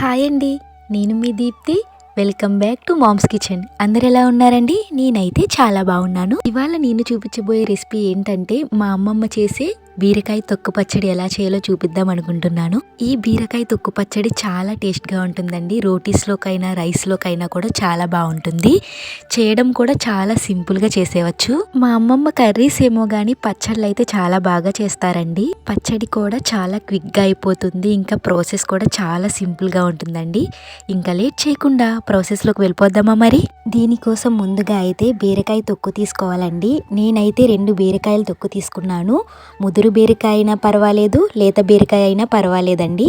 Hi అండి నేను మీ Deepthi. Welcome back to mom's kitchen. అందరు ఎలా ఉన్నారండి? నేనైతే చాలా బాగున్నాను. ఇవాళ నేను చూపించబోయే రెసిపీ ఏంటంటే మా అమ్మమ్మ చేసే బీరకాయ తొక్కు పచ్చడి ఎలా చేయాలో చూపిద్దాం అనుకుంటున్నాను. ఈ బీరకాయ తొక్కు పచ్చడి చాలా టేస్ట్గా ఉంటుందండి. రోటీస్లోకైనా రైస్లోకైనా కూడా చాలా బాగుంటుంది. చేయడం కూడా చాలా సింపుల్గా చేసేవచ్చు మా అమ్మమ్మ కర్రీస్ ఏమో కానీ పచ్చళ్ళు అయితే చాలా బాగా చేస్తారండి. పచ్చడి కూడా చాలా క్విక్గా అయిపోతుంది. ఇంకా ప్రాసెస్ కూడా చాలా సింపుల్గా ఉంటుందండి. ఇంకా లేట్ చేయకుండా ప్రాసెస్లోకి వెళ్ళిపోద్దామా మరి? దీనికోసం ముందుగా అయితే బీరకాయ తొక్కు తీసుకోవాలండి. నేనైతే రెండు బీరకాయలు తొక్కు తీసుకున్నాను. ముదురు బీరకాయ అయినా పర్వాలేదు లేత బీరకాయ అయినా పర్వాలేదండి.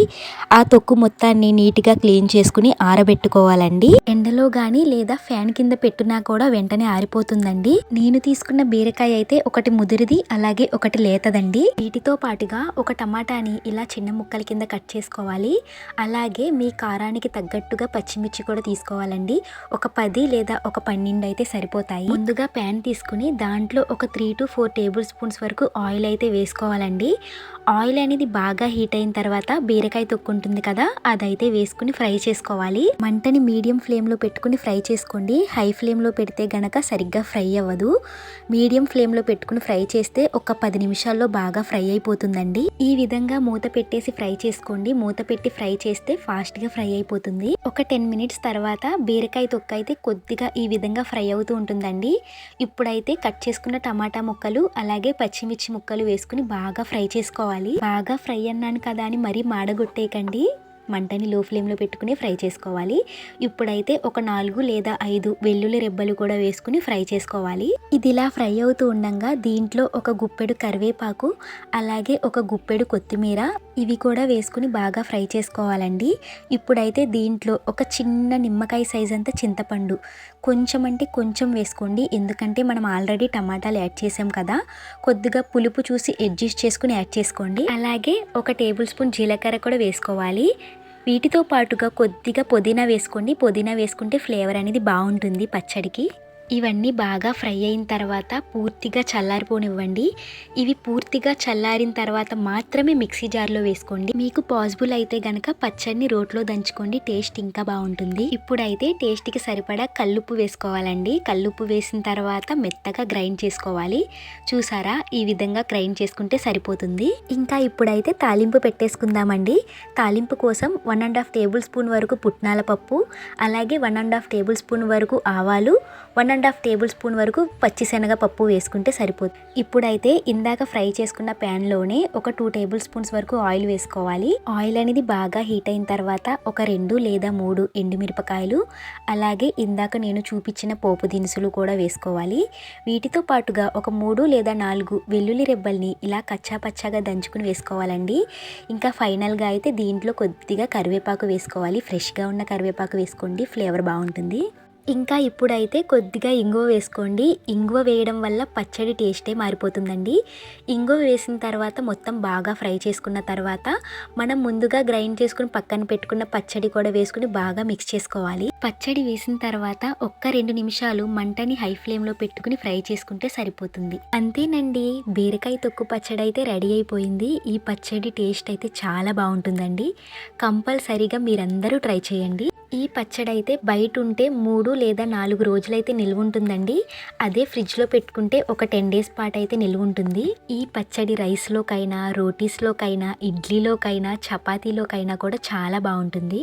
ఆ తొక్కు మొత్తాన్ని నీట్గా క్లీన్ చేసుకుని ఆరబెట్టుకోవాలండి. ఎండలో కానీ లేదా ఫ్యాన్ కింద పెట్టినా కూడా వెంటనే ఆరిపోతుందండి. నేను తీసుకున్న బీరకాయ అయితే ఒకటి ముదిరిది అలాగే ఒకటి లేతదండి. వీటితో పాటుగా ఒక టమాటాని ఇలా చిన్న ముక్కల కింద కట్ చేసుకోవాలి. అలాగే మీ కారానికి తగ్గట్టుగా పచ్చిమిర్చి కూడా తీసుకోవాలండి. ఒక పది లేదా ఒక పన్నెండు అయితే సరిపోతాయి. ముందుగా ప్యాన్ తీసుకుని దాంట్లో ఒక three to four table spoons వరకు ఆయిల్ అయితే వేసుకోవాలండి. ఆయిల్ అనేది బాగా హీట్ అయిన తర్వాత బీరకాయ తొక్కుంటుంది కదా అదైతే వేసుకుని ఫ్రై చేసుకోవాలి. మంటని మీడియం ఫ్లేమ్లో పెట్టుకుని ఫ్రై చేసుకోండి. హై ఫ్లేమ్లో పెడితే గనక సరిగ్గా ఫ్రై అవ్వదు. మీడియం ఫ్లేమ్లో పెట్టుకుని ఫ్రై చేస్తే ఒక పది నిమిషాల్లో బాగా ఫ్రై అయిపోతుందండి. ఈ విధంగా మూత పెట్టేసి ఫ్రై చేసుకోండి. మూత పెట్టి ఫ్రై చేస్తే ఫాస్ట్గా ఫ్రై అయిపోతుంది. ఒక టెన్ మినిట్స్ తర్వాత తర్వాత బీరకాయ తొక్క అయితే కొద్దిగా ఈ విధంగా ఫ్రై అవుతూ ఉంటుందండి. ఇప్పుడైతే కట్ చేసుకున్న టమాటా ముక్కలు అలాగే పచ్చిమిర్చి ముక్కలు వేసుకుని బాగా ఫ్రై చేసుకోవాలి. బాగా ఫ్రై అన్నాను కదా అని మరీ మాడగొట్టేయకండి. మంటని లో ఫ్లేమ్లో పెట్టుకుని ఫ్రై చేసుకోవాలి. ఇప్పుడైతే ఒక నాలుగు లేదా ఐదు వెల్లుల్లి రెబ్బలు కూడా వేసుకుని ఫ్రై చేసుకోవాలి. ఇది ఇలా ఫ్రై అవుతూ ఉండగా దీంట్లో ఒక గుప్పెడు కరివేపాకు అలాగే ఒక గుప్పెడు కొత్తిమీర ఇవి కూడా వేసుకుని బాగా ఫ్రై చేసుకోవాలండి. ఇప్పుడైతే దీంట్లో ఒక చిన్న నిమ్మకాయ సైజ్ అంతా చింతపండు. కొంచెం అంటే కొంచెం వేసుకోండి. ఎందుకంటే మనం ఆల్రెడీ టమాటాలు యాడ్ చేసాం కదా. కొద్దిగా పులుపు చూసి అడ్జస్ట్ చేసుకుని యాడ్ చేసుకోండి. అలాగే ఒక టేబుల్ స్పూన్ జీలకర్ర కూడా వేసుకోవాలి. వీటితో పాటుగా కొద్దిగా పుదీనా వేసుకోండి. పుదీనా వేసుకుంటే ఫ్లేవర్ అనేది బాగుంటుంది పచ్చడికి. ఇవన్నీ బాగా ఫ్రై అయిన తర్వాత పూర్తిగా చల్లారిపోనివ్వండి. ఇవి పూర్తిగా చల్లారిన తర్వాత మాత్రమే మిక్సీ జార్లో వేసుకోండి. మీకు పాసిబుల్ అయితే గనక పచ్చడిని రోట్లో దంచుకోండి. టేస్ట్ ఇంకా బాగుంటుంది. ఇప్పుడైతే టేస్ట్కి సరిపడా కల్లుప్పు వేసుకోవాలండి. కల్లుప్పు వేసిన తర్వాత మెత్తగా గ్రైండ్ చేసుకోవాలి. చూసారా? ఈ విధంగా గ్రైండ్ చేసుకుంటే సరిపోతుంది. ఇంకా ఇప్పుడైతే తాలింపు పెట్టేసుకుందామండి. తాలింపు కోసం one and half table spoon వరకు పుట్నాల పప్పు అలాగే one and half table spoon వరకు ఆవాలు one and half table spoon వరకు పచ్చిశనగ పప్పు వేసుకుంటే సరిపోతుంది ఇప్పుడైతే ఇందాక ఫ్రై చేసుకున్న ప్యాన్లోనే ఒక టూ టేబుల్ స్పూన్స్ వరకు ఆయిల్ వేసుకోవాలి. ఆయిల్ అనేది బాగా హీట్ అయిన తర్వాత ఒక రెండు లేదా మూడు ఎండుమిరపకాయలు అలాగే ఇందాక నేను చూపించిన పోపు దినుసులు కూడా వేసుకోవాలి. వీటితో పాటుగా ఒక మూడు లేదా నాలుగు వెల్లుల్లి రెబ్బల్ని ఇలా కచ్చా పచ్చాగా దంచుకుని వేసుకోవాలండి. ఇంకా ఫైనల్గా అయితే దీంట్లో కొద్దిగా కరివేపాకు వేసుకోవాలి. ఫ్రెష్గా ఉన్న కరివేపాకు వేసుకోండి ఫ్లేవర్ బాగుంటుంది. ఇంకా ఇప్పుడైతే కొద్దిగా ఇంగువ వేసుకోండి. ఇంగువ వేయడం వల్ల పచ్చడి టేస్టే మారిపోతుందండి. ఇంగువ వేసిన తర్వాత మొత్తం బాగా ఫ్రై చేసుకున్న తర్వాత మనం ముందుగా గ్రైండ్ చేసుకుని పక్కన పెట్టుకున్న పచ్చడి కూడా వేసుకుని బాగా మిక్స్ చేసుకోవాలి. పచ్చడి వేసిన తర్వాత ఒక్క రెండు నిమిషాలు మంటని హై ఫ్లేమ్లో పెట్టుకుని ఫ్రై చేసుకుంటే సరిపోతుంది. అంతేనండి. బీరకాయ తొక్కు పచ్చడి అయితే రెడీ అయిపోయింది. ఈ పచ్చడి టేస్ట్ అయితే చాలా బాగుంటుందండి. కంపల్సరీగా మీరందరూ ట్రై చేయండి. ఈ పచ్చడి అయితే బయట ఉంటే మూడు లేదా నాలుగు రోజులైతే నిల్వ ఉంటుందండి అదే ఫ్రిడ్జ్లో పెట్టుకుంటే ఒక టెన్ డేస్ పాటు అయితే నిల్వ ఉంటుంది ఈ పచ్చడి రైస్లోకైనా రోటీస్లోకైనా ఇడ్లీలోకైనా చపాతీలోకైనా కూడా చాలా బాగుంటుంది